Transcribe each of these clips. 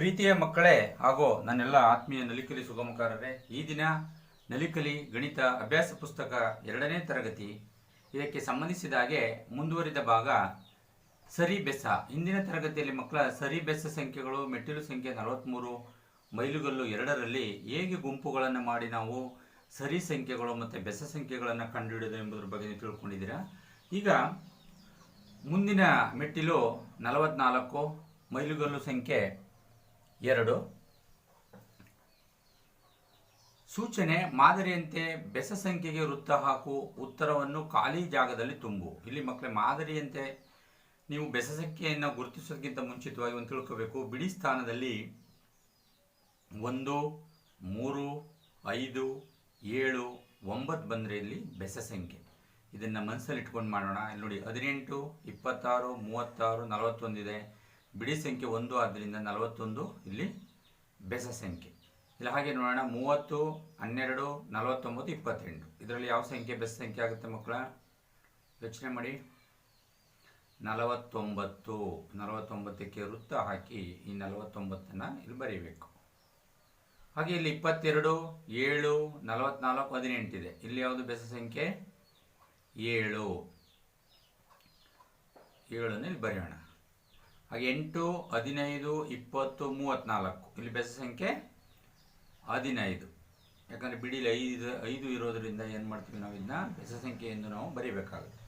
ಪ್ರೀತಿಯ ಮಕ್ಕಳೇ ಹಾಗೂ ನನ್ನೆಲ್ಲ ಆತ್ಮೀಯ ನಲಿಕಲಿ ಸುಗಮಕಾರರೇ, ಈ ದಿನ ನಲಿಕಲಿ ಗಣಿತ ಅಭ್ಯಾಸ ಪುಸ್ತಕ ಎರಡನೇ ತರಗತಿ. ಇದಕ್ಕೆ ಸಂಬಂಧಿಸಿದ ಹಾಗೆ ಮುಂದುವರಿದ ಭಾಗ ಸರಿ ಬೆಸ ಇಂದಿನ ತರಗತಿಯಲ್ಲಿ ಮಕ್ಕಳ ಸರಿ ಬೆಸ ಸಂಖ್ಯೆಗಳು, ಮೆಟ್ಟಿಲು ಸಂಖ್ಯೆ ನಲವತ್ತ್ಮೂರು ಮೈಲುಗಲ್ಲು ಎರಡರಲ್ಲಿ ಹೇಗೆ ಗುಂಪುಗಳನ್ನು ಮಾಡಿ ನಾವು ಸರಿ ಸಂಖ್ಯೆಗಳು ಮತ್ತು ಬೆಸ ಸಂಖ್ಯೆಗಳನ್ನು ಕಂಡುಹಿಡಿಯೋದು ಎಂಬುದರ ಬಗ್ಗೆ ನೀವು ತಿಳ್ಕೊಂಡಿದ್ದೀರಾ? ಈಗ ಮುಂದಿನ ಮೆಟ್ಟಿಲು ನಲವತ್ನಾಲ್ಕು, ಮೈಲುಗಲ್ಲು ಸಂಖ್ಯೆ ಎರಡು. ಸೂಚನೆ, ಮಾದರಿಯಂತೆ ಬೆಸ ಸಂಖ್ಯೆಗೆ ವೃತ್ತ ಹಾಕು, ಉತ್ತರವನ್ನು ಖಾಲಿ ಜಾಗದಲ್ಲಿ ತುಂಬು. ಇಲ್ಲಿ ಮಕ್ಕಳೇ, ಮಾದರಿಯಂತೆ ನೀವು ಬೆಸ ಸಂಖ್ಯೆಯನ್ನು ಗುರುತಿಸೋದಕ್ಕಿಂತ ಮುಂಚಿತವಾಗಿ ಒಂದು ತಿಳ್ಕೋಬೇಕು. ಬಿಡಿ ಸ್ಥಾನದಲ್ಲಿ ಒಂದು, ಮೂರು, ಐದು, ಏಳು, ಒಂಬತ್ತು ಬಂದರೆ ಇಲ್ಲಿ ಬೆಸ ಸಂಖ್ಯೆ. ಇದನ್ನು ಮನಸ್ಸಲ್ಲಿ ಇಟ್ಕೊಂಡು ಮಾಡೋಣ. ಇಲ್ಲಿ ನೋಡಿ, ಹದಿನೆಂಟು, ಇಪ್ಪತ್ತಾರು, ಮೂವತ್ತಾರು, ನಲವತ್ತೊಂದಿದೆ. ಬಿಡಿ ಸಂಖ್ಯೆ ಒಂದು ಆದ್ದರಿಂದ ನಲವತ್ತೊಂದು, ಇಲ್ಲಿ ಬೆಸ ಸಂಖ್ಯೆ. ಇಲ್ಲ, ಹಾಗೆ ನೋಡೋಣ, ಮೂವತ್ತು, ಹನ್ನೆರಡು, ನಲವತ್ತೊಂಬತ್ತು, ಇಪ್ಪತ್ತೆಂಟು. ಇದರಲ್ಲಿ ಯಾವ ಸಂಖ್ಯೆ ಬೆಸ ಸಂಖ್ಯೆ ಆಗುತ್ತೆ ಮಕ್ಕಳ? ಯೋಚನೆ ಮಾಡಿ. ನಲವತ್ತೊಂಬತ್ತು. ನಲವತ್ತೊಂಬತ್ತಕ್ಕೆ ವೃತ್ತ ಹಾಕಿ ಈ ನಲವತ್ತೊಂಬತ್ತನ್ನು ಇಲ್ಲಿ ಬರೀಬೇಕು. ಹಾಗೆ ಇಲ್ಲಿ ಇಪ್ಪತ್ತೆರಡು, ಏಳು, ನಲವತ್ನಾಲ್ಕು ಹದಿನೆಂಟಿದೆ ಇಲ್ಲಿ ಯಾವುದು ಬೆಸ ಸಂಖ್ಯೆ? ಏಳು. ಏಳನ್ನು ಇಲ್ಲಿ ಬರೆಯೋಣ. ಹಾಗೆ ಎಂಟು, ಹದಿನೈದು, ಇಪ್ಪತ್ತು ಮೂವತ್ತ್ನಾಲ್ಕು ಇಲ್ಲಿ ಬೆಸ ಸಂಖ್ಯೆ ಹದಿನೈದು. ಯಾಕಂದರೆ ಬಿಡಿಲಿ ಐದು ಐದು ಇರೋದರಿಂದ ಏನು ಮಾಡ್ತೀವಿ ನಾವು ಇದನ್ನ ಬೆಸ ಸಂಖ್ಯೆ ಎಂದು ನಾವು ಬರೀಬೇಕಾಗುತ್ತೆ.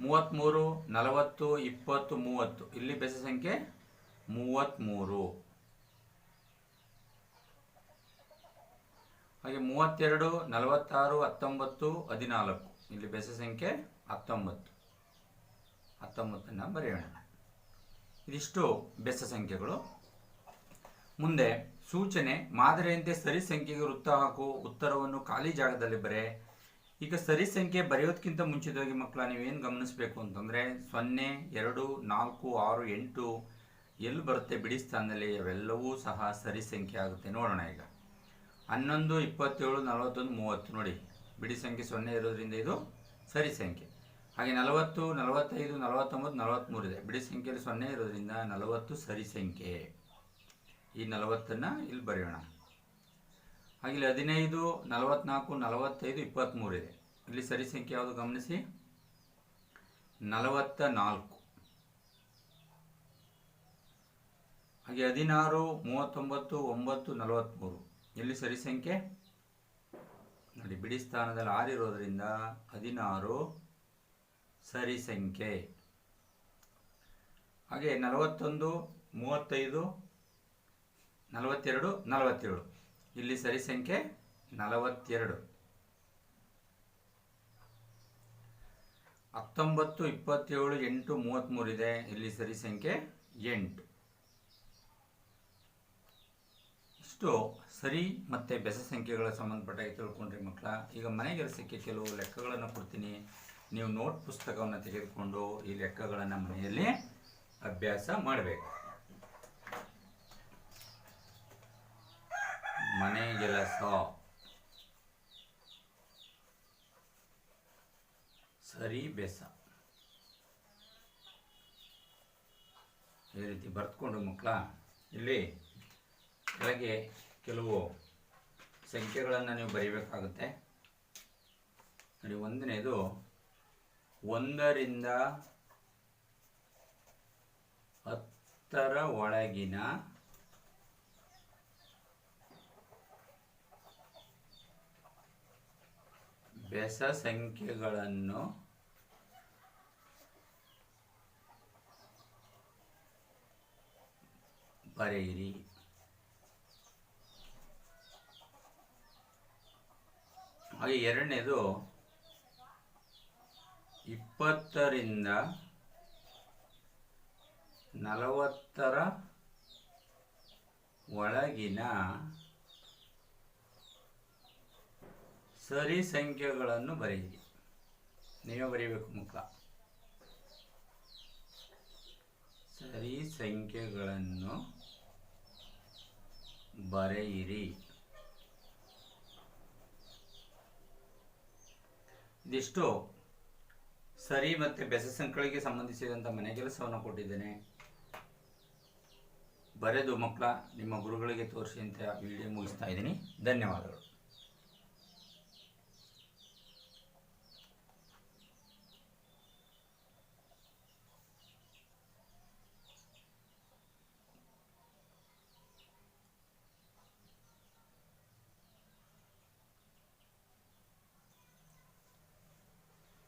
ಮೂವತ್ತ್ಮೂರು, ನಲವತ್ತು, ಇಪ್ಪತ್ತು, ಮೂವತ್ತು. ಇಲ್ಲಿ ಬೆಸ ಸಂಖ್ಯೆ ಮೂವತ್ತ್ಮೂರು. ಹಾಗೆ ಮೂವತ್ತೆರಡು, ನಲವತ್ತಾರು, ಹತ್ತೊಂಬತ್ತು, ಹದಿನಾಲ್ಕು. ಇಲ್ಲಿ ಬೆಸ ಸಂಖ್ಯೆ ಹತ್ತೊಂಬತ್ತು. ಹತ್ತೊಂಬತ್ತನ್ನು ಬರೆಯೋಣ. ಇದಿಷ್ಟು ಬೆಸ ಸಂಖ್ಯೆಗಳು. ಮುಂದೆ ಸೂಚನೆ, ಮಾದರಿಯಂತೆ ಸರಿ ಸಂಖ್ಯೆಗೆ ವೃತ್ತ ಹಾಕು ಉತ್ತರವನ್ನು ಖಾಲಿ ಜಾಗದಲ್ಲಿ ಬರೆ. ಈಗ ಸರಿ ಸಂಖ್ಯೆ ಬರೆಯೋದಕ್ಕಿಂತ ಮುಂಚಿತವಾಗಿ ಮಕ್ಕಳ ನೀವೇನು ಗಮನಿಸಬೇಕು ಅಂತಂದರೆ ಸೊನ್ನೆ, ಎರಡು, ನಾಲ್ಕು, ಆರು, ಎಂಟು ಎಲ್ಲಿ ಬರುತ್ತೆ ಬಿಡಿ ಸ್ಥಾನದಲ್ಲಿ ಅವೆಲ್ಲವೂ ಸಹ ಸರಿ ಸಂಖ್ಯೆ ಆಗುತ್ತೆ. ನೋಡೋಣ ಈಗ. ಹನ್ನೊಂದು, ಇಪ್ಪತ್ತೇಳು, ನಲವತ್ತೊಂದು, ಮೂವತ್ತು ನೋಡಿ. ಬಿಡಿ ಸಂಖ್ಯೆ ಸೊನ್ನೆ ಇರೋದ್ರಿಂದ ಇದು ಸರಿ ಸಂಖ್ಯೆ. ಹಾಗೆ ನಲವತ್ತು, ನಲವತ್ತೈದು, ನಲವತ್ತೊಂಬತ್ತು ನಲವತ್ತ್ಮೂರು ಇದೆ. ಬಿಡಿ ಸಂಖ್ಯೆಯಲ್ಲಿ ಸೊನ್ನೆ ಇರೋದ್ರಿಂದ ನಲವತ್ತು ಸರಿ ಸಂಖ್ಯೆ. ಈ ನಲವತ್ತನ್ನು ಇಲ್ಲಿ ಬರೆಯೋಣ. ಹಾಗೆ ಇಲ್ಲಿ ಹದಿನೈದು, ನಲವತ್ನಾಲ್ಕು, ನಲವತ್ತೈದು ಇಪ್ಪತ್ತ್ಮೂರು ಇದೆ. ಇಲ್ಲಿ ಸರಿ ಸಂಖ್ಯೆ ಯಾವುದು ಗಮನಿಸಿ? ನಲವತ್ತ ನಾಲ್ಕು ಹಾಗೆ ಹದಿನಾರು, ಮೂವತ್ತೊಂಬತ್ತು, ಒಂಬತ್ತು ನಲವತ್ತ್ಮೂರು ಇಲ್ಲಿ ಸರಿ ಸಂಖ್ಯೆ? ನೋಡಿ, ಬಿಡಿ ಸ್ಥಾನದಲ್ಲಿ ಆರು ಇರೋದ್ರಿಂದ ಹದಿನಾರು ಸರಿ ಸಂಖ್ಯೆ. ಹಾಗೆ ನಲವತ್ತೊಂದು, ಮೂವತ್ತೈದು, ನಲವತ್ತೆರಡು, ನಲವತ್ತೇಳು. ಇಲ್ಲಿ ಸರಿ ಸಂಖ್ಯೆ ನಲವತ್ತೆರಡು. ಹತ್ತೊಂಬತ್ತು, ಇಪ್ಪತ್ತೇಳು, ಎಂಟು, ಮೂವತ್ತ್ಮೂರು ಇದೆ. ಇಲ್ಲಿ ಸರಿ ಸಂಖ್ಯೆ ಎಂಟು. ಇಷ್ಟು ಸರಿ ಮತ್ತು ಬೆಸ ಸಂಖ್ಯೆಗಳ ಸಂಬಂಧಪಟ್ಟಾಗಿ ತಿಳ್ಕೊಂಡ್ರಿ ಮಕ್ಕಳ. ಈಗ ಮನೆಗೆಲಸಕ್ಕೆ ಕೆಲವು ಲೆಕ್ಕಗಳನ್ನು ಕೊಡ್ತೀನಿ. ನೀವು ನೋಟ್ ಪುಸ್ತಕವನ್ನು ತೆಗೆದುಕೊಂಡು ಈ ಲೆಕ್ಕಗಳನ್ನು ಮನೆಯಲ್ಲಿ ಅಭ್ಯಾಸ ಮಾಡಬೇಕು. ಮನೆಗೆಲಸ ಸರಿ, ಬೆಸ. ಈ ರೀತಿ ಬರೆದುಕೊಂಡು ಮಕ್ಕಳ, ಇಲ್ಲಿ ಕೆಳಗೆ ಕೆಲವು ಸಂಖ್ಯೆಗಳನ್ನು ನೀವು ಬರೀಬೇಕಾಗುತ್ತೆ. ನೋಡಿ, ಒಂದನೇದು ಒಂದರಿಂದ ಹತ್ತರ ಒಳಗಿನ ಬೆಸ ಸಂಖ್ಯೆಗಳನ್ನು ಬರೆಯಿರಿ. ಹಾಗೆ ಎರಡನೇದು ಇಪ್ಪತ್ತರಿಂದ ನಲವತ್ತರ ಒಳಗಿನ ಸರಿ ಸಂಖ್ಯೆಗಳನ್ನು ಬರೆಯಿರಿ. ನೀವು ಬರೀಬೇಕು ಮುಖ. ಸರಿ ಸಂಖ್ಯೆಗಳನ್ನು ಬರೆಯಿರಿ. ಇದಿಷ್ಟು. ಸರಿ ಮತ್ತು ಬೆಸ ಸಂಕಳಿಗೆ ಸಂಬಂಧಿಸಿದಂಥ ಮನೆ ಕೆಲಸವನ್ನು ಕೊಟ್ಟಿದ್ದೇನೆ. ಬರೆದು ಮಕ್ಕಳ, ನಿಮ್ಮ ಗುರುಗಳಿಗೆ ತೋರಿಸಿ ಅಂತ ವಿಡಿಯೋ ಮುಗಿಸ್ತಾ ಇದ್ದೀನಿ. ಧನ್ಯವಾದಗಳು.